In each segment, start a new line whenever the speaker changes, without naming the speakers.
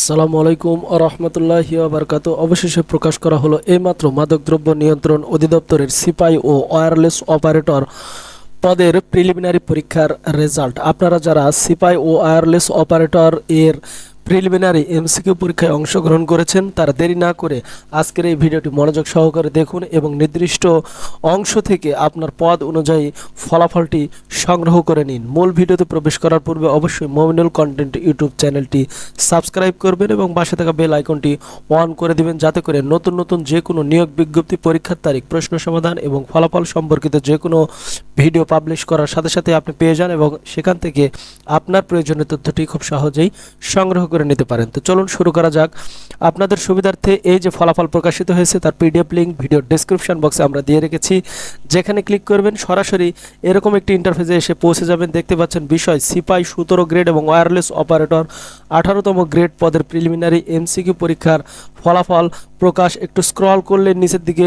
আসসালামু আলাইকুম রহমতুল্লাহি বারকাত অবশেষে প্রকাশ করা হলো এইমাত্র মাদকদ্রব্য নিয়ন্ত্রণ অধিদপ্তরের সিপাই ও ওয়্যারলেস অপারেটর পদের প্রিলিমিনারি পরীক্ষার রেজাল্ট। আপনারা যারা সিপাই ও ওয়্যারলেস অপারেটর এর প্রিলিমিনারি এমসিকিউ পরীক্ষায় অংশগ্রহণ করেছেন, তারা দেরি না করে আজকের এই ভিডিওটি মনোযোগ সহকারে দেখুন এবং নির্দিষ্ট অংশ থেকে আপনার পদ অনুযায়ী ফলাফলটি সংগ্রহ করে নিন। মূল ভিডিওতে প্রবেশ করার পূর্বে অবশ্যই মোমিনুল কন্টেন্ট ইউটিউব চ্যানেলটি সাবস্ক্রাইব করবেন এবং পাশে থাকা বেল আইকনটি অন করে দিবেন যাতে করে নতুন নতুন যে কোনো নিয়োগ বিজ্ঞপ্তি, পরীক্ষার তারিখ, প্রশ্ন সমাধান এবং ফলাফল সম্পর্কিত যে কোনো ভিডিও পাবলিশ করার সাথে সাথে আপনি পেয়ে যান এবং সেখান থেকে আপনার প্রয়োজনীয় তথ্যটি খুব সহজেই সংগ্রহ করে নিতে পারেন। তো চলুন শুরু করা যাক। আপনাদের সুবিধার্থে এই যে ফলাফল প্রকাশিত হয়েছে, তার পিডিএফ লিঙ্ক ভিডিও ডেসক্রিপশন বক্সে আমরা দিয়ে রেখেছি। যেখানে ক্লিক করবেন, সরাসরি এরকম একটি ইন্টারফেসে এসে পৌঁছে যাবেন। দেখতে পাচ্ছেন বিষয়, সিপাই সতেরো গ্রেড এবং ওয়্যারলেস অপারেটর আঠারোতম গ্রেড পদের প্রিলিমিনারি এমসিকিউ পরীক্ষার ফলাফল প্রকাশ। একটু স্ক্রল করলে নিচের দিকে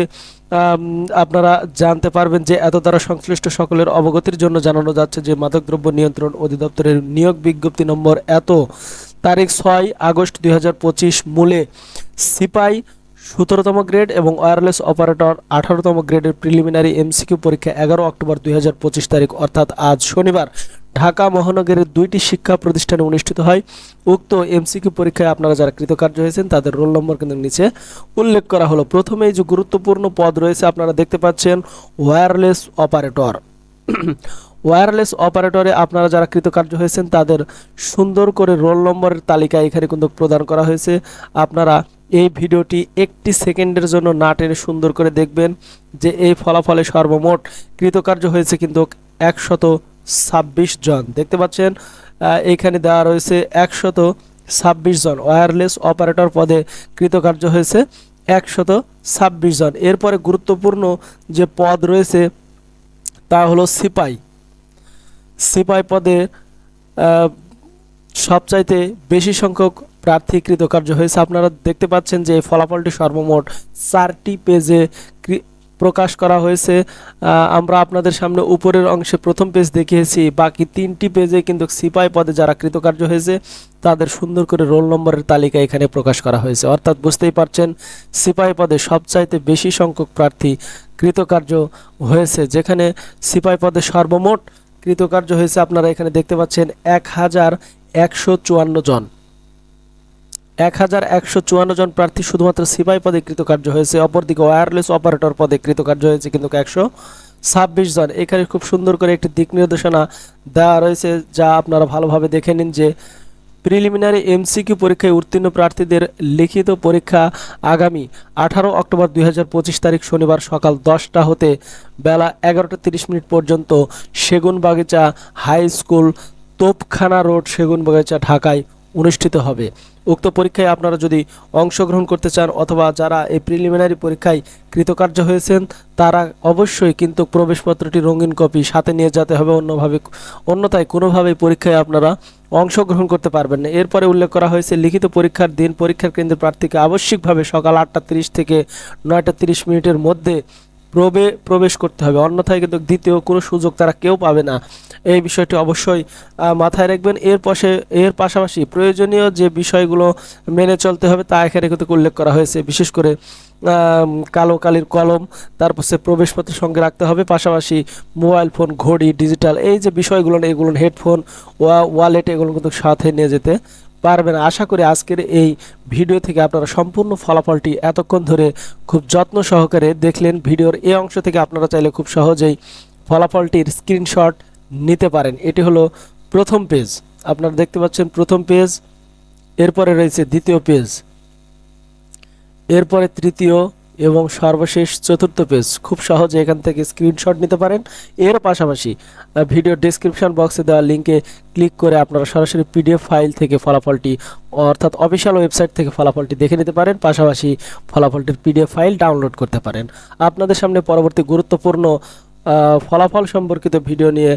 আপনারা জানতে পারবেন যে এত দ্বারা সংশ্লিষ্ট সকলের অবগতির জন্য জানানো যাচ্ছে যে মাদকদ্রব্য নিয়ন্ত্রণ অধিদপ্তরের নিয়োগ বিজ্ঞপ্তি নম্বর এত তারিখ ছয় আগস্ট দুই মূলে সিপাই সতেরোতম গ্রেড এবং ওয়্যারলেস অপারেটর আঠারোতম গ্রেডের প্রিলিমিনারি এমসিকিউ পরীক্ষা এগারো অক্টোবর দু হাজার পঁচিশ তারিখ, অর্থাৎ আজ শনিবার, ঢাকা মহানগরের দুইটি শিক্ষা প্রতিষ্ঠানে অনুষ্ঠিত হয়। উক্ত এমসিকিউ পরীক্ষায় আপনারা যারা কৃতকার্য হয়েছেন, তাদের রোল নম্বর কিন্তু নিচে উল্লেখ করা হলো। প্রথমেই যে গুরুত্বপূর্ণ পদ রয়েছে, আপনারা দেখতে পাচ্ছেন ওয়্যারলেস অপারেটর। ওয়্যারলেস অপারেটরে আপনারা যারা কৃতকার্য হয়েছেন তাদের সুন্দর করে রোল নম্বরের তালিকা এখানে কিন্তু প্রদান করা হয়েছে। আপনারা এই ভিডিওটি একটি সেকেন্ডের জন্য না টেনে সুন্দর করে দেখবেন যে এই ফলাফলে সর্বমোট কৃতকার্য হয়েছে কিন্তু একশত ছাব্বিশ জন। দেখতে পাচ্ছেন আহ, এইখানে দেওয়া রয়েছে একশত ছাব্বিশ জন। ওয়্যারলেস অপারেটর পদে কৃতকার্য হয়েছে একশত ছাব্বিশ জন। এরপরে গুরুত্বপূর্ণ যে পদ রয়েছে তা হলো সিপাই। সিপাই পদে সবচাইতে বেশি সংখ্যক প্রার্থী কৃতকার্য হয়েছে। আপনারা দেখতে পাচ্ছেন যে ফলাফলটি সর্বমোট চারটি পেজে প্রকাশ করা হয়েছে। আমরা আপনাদের সামনে উপরের অংশে প্রথম পেজ দেখিয়েছি। বাকি তিনটি পেজে কিন্তু সিপাই পদে যারা কৃতকার্য হয়েছে, তাদের সুন্দর করে রোল নম্বরের তালিকা এখানে প্রকাশ করা হয়েছে। অর্থাৎ বুঝতেই পারছেন, সিপাই পদে সবচাইতে বেশি সংখ্যক প্রার্থী কৃতকার্য হয়েছে, যেখানে সিপাই পদে সর্বমোট কৃতকার্য হয়েছে আপনারা এখানে দেখতে পাচ্ছেন এক হাজার একশো চুয়ান্ন জন। এক হাজার একশো চুয়ান্ন জন প্রার্থী শুধুমাত্র সিপাই পদে কৃতকার্য হয়েছে, অপরদিকে ওয়্যারলেস অপারেটর পদে কৃতকার্য হয়েছে কিন্তু একশো ছাব্বিশ জন। এখানে খুব সুন্দর করে একটি দিক নির্দেশনা দেওয়া রয়েছে যা আপনারা ভালোভাবে দেখে নিন যে প্রিলিমিনারি এমসিকিউ পরীক্ষায় উত্তীর্ণ প্রার্থীদের লিখিত পরীক্ষা আগামী আঠারো অক্টোবর দুই হাজার পঁচিশ তারিখ শনিবার সকাল দশটা হতে বেলা এগারোটা তিরিশ মিনিট পর্যন্ত Segunbagicha high school Topkhana road, Segunbagicha, ঢাকায় অনুষ্ঠিত হবে। উক্ত পরীক্ষায় আপনারা যদি অংশগ্রহণ করতে চান অথবা যারা এই প্রিলিমিনারি পরীক্ষায় কৃতকার্য হয়েছেন, তারা অবশ্যই কিন্তু প্রবেশপত্রটি রঙিন কপি সাথে নিয়ে যেতে হবে। অন্যভাবে, অন্যথায় কোনোভাবেই পরীক্ষায় আপনারা অংশগ্রহণ করতে পারবেন না। এরপরে উল্লেখ করা হয়েছে, লিখিত পরীক্ষার দিন পরীক্ষার কেন্দ্রের প্রার্থীকে আবশ্যিকভাবে সকাল আটটা তিরিশ থেকে নয়টা তিরিশ মিনিটের মধ্যে প্রবে, প্রবেশ করতে হবে। অন্যথায় কিন্তু দ্বিতীয় কোনো সুযোগ তারা কেউ পাবে না। এই বিষয়টি অবশ্যই মাথায় রাখবেন। এর পাশে, এর পাশাপাশি প্রয়োজনীয় যে বিষয়গুলো মেনে চলতে হবে তা এখানে কিন্তু উল্লেখ করা হয়েছে। বিশেষ করে কালো কালির কলম, তারপর সে প্রবেশপত্র সঙ্গে রাখতে হবে। পাশাপাশি মোবাইল ফোন, ঘড়ি, ডিজিটাল, এই যে বিষয়গুলো, এগুলো হেডফোন ওয়া ওয়ালেট এগুলো কিন্তু সাথে নিয়ে যেতে পারবেন। আশা করি আজকের এই ভিডিও থেকে আপনারা সম্পূর্ণ ফলাফলটি এতক্ষণ ধরে খুব যত্ন সহকারে দেখলেন। ভিডিওর এই অংশ থেকে আপনারা চাইলে খুব সহজেই ফলাফলটির স্ক্রিনশট নিতে পারেন। এটি হলো প্রথম পেজ আপনারা দেখতে পাচ্ছেন প্রথম পেজ এরপরে রয়েছে দ্বিতীয় পেজ এরপরে তৃতীয় এবং সর্বশেষ চতুর্থ পেজ। খুব সহজে এখান থেকে স্ক্রিনশট নিতে পারেন। এর পাশাপাশি ভিডিও ডেসক্রিপশন বক্সে দেওয়া লিঙ্কে ক্লিক করে আপনারা সরাসরি পিডিএফ ফাইল থেকে ফলাফলটি, অর্থাৎ অফিসিয়াল ওয়েবসাইট থেকে ফলাফলটি দেখে নিতে পারেন। পাশাপাশি ফলাফলটির পিডিএফ ফাইল ডাউনলোড করতে পারেন। আপনাদের সামনে পরবর্তী গুরুত্বপূর্ণ ফলাফল সম্পর্কিত ভিডিও নিয়ে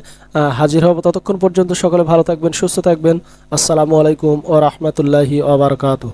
হাজির হব। ততক্ষণ পর্যন্ত সকলে ভালো থাকবেন, সুস্থ থাকবেন। আসসালামু আলাইকুম ও রহমতুল্লাহি ওবরাকাতুহ